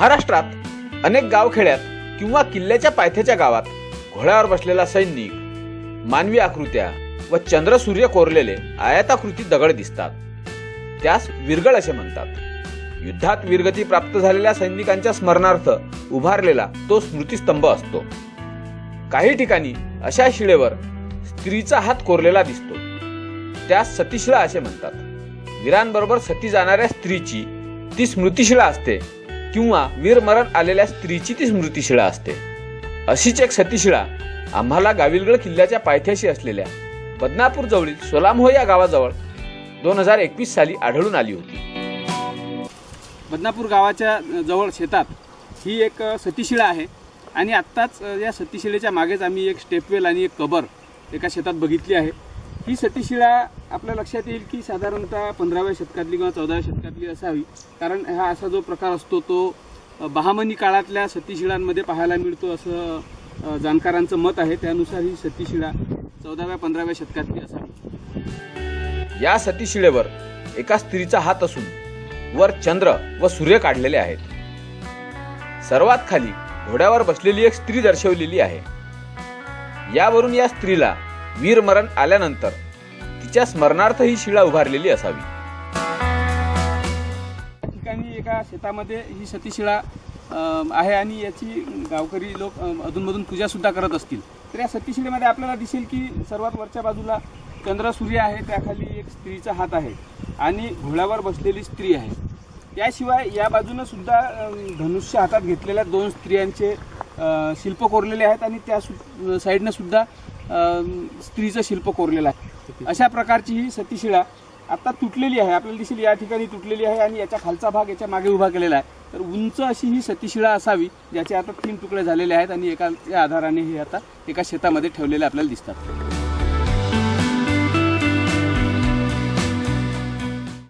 महाराष्ट्रात अनेक गावखेड्यात किंवा किल्ल्याच्या पायथ्याच्या गावात घोड्यावर बसलेला सैनिक मानवी आकृत्या व चंद्र सूर्य कोरलेले आयताकृती दगड दिसतात. त्यास विरगळ असे म्हणतात. युद्धात वीरगती प्राप्त झालेल्या सैनिकांच्या स्मरणार्थ उभारलेला तो स्मृतिस्तंभ असतो. काही ठिकाणी अशा शिळेवर स्त्रीचा हात कोरलेला दिसतो. त्यास सतीशिळा असे म्हणतात. वीरांबरोबर सती जाणाऱ्या स्त्रीची ती स्मृतिशिळा असते. किंवा वीरमरण आलेल्या स्त्रीची ती स्मृतिशिळा असते. अशीच एक सतीशिळा आम्हाला गाविलगड किल्ल्याच्या पायथ्याशी असलेल्या बदनापूर जवळील सोलामहो या गावाजवळ दोन हजार एकवीस साली आढळून आली होती. बदनापूर गावाच्या जवळ शेतात ही एक सतीशिळा आहे. आणि आत्ताच या सतीशिळेच्या मागेच आम्ही एक स्टेपवेल आणि एक कबर एका शेतात बघितली आहे. ही सतीशिळा आपल्या लक्षात येईल की साधारणतः पंधराव्या शतकातली किंवा चौदाव्या शतकातली असावी. कारण हा असा जो प्रकार असतो तो बहामनी काळातल्या सतीशिळांमध्ये पाहायला मिळतो असं जाणकारांचं मत आहे. त्यानुसार ही सतीशिळा चौदाव्या पंधराव्या शतकातली असावी. या सतीशिळेवर एका स्त्रीचा हात असून वर चंद्र व सूर्य काढलेले आहेत. सर्वात खाली घोड्यावर बसलेली एक स्त्री दर्शवलेली आहे. यावरून या स्त्रीला वीरमरण आल्यानंतर तिच्या स्मरणार्थ ही शिळा उभारलेली असावी. या ठिकाणी एका शेतामध्ये ही सतीशिळा आहे आणि याची गावकरी लोक अधूनमधून पूजा सुद्धा करत असतील. तर या सतीशिळेमध्ये आपल्याला दिसेल की सर्वात वरच्या बाजूला चंद्र सूर्य आहे त्याखाली एक स्त्रीचा हात आहे आणि घोड्यावर बसलेली स्त्री आहे. याशिवाय या बाजूनं सुद्धा धनुष्य हातात घेतलेल्या दोन स्त्रियांचे शिल्प कोरलेले आहेत आणि त्या सु साईडनं सुद्धा स्त्रीचं शिल्प कोरलेलं आहे. अशा प्रकारची ही सतीशिळा आता तुटलेली आहे. आपल्याला दिसेल या ठिकाणी तुटलेली आहे आणि याच्या खालचा भाग याच्या मागे उभा केलेला आहे. तर उंच अशी ही सतीशिळा असावी ज्याचे आता तीन तुकडे झालेले आहेत आणि एका आधाराने हे आता एका शेतामध्ये ठेवलेले आपल्याला दिसतात.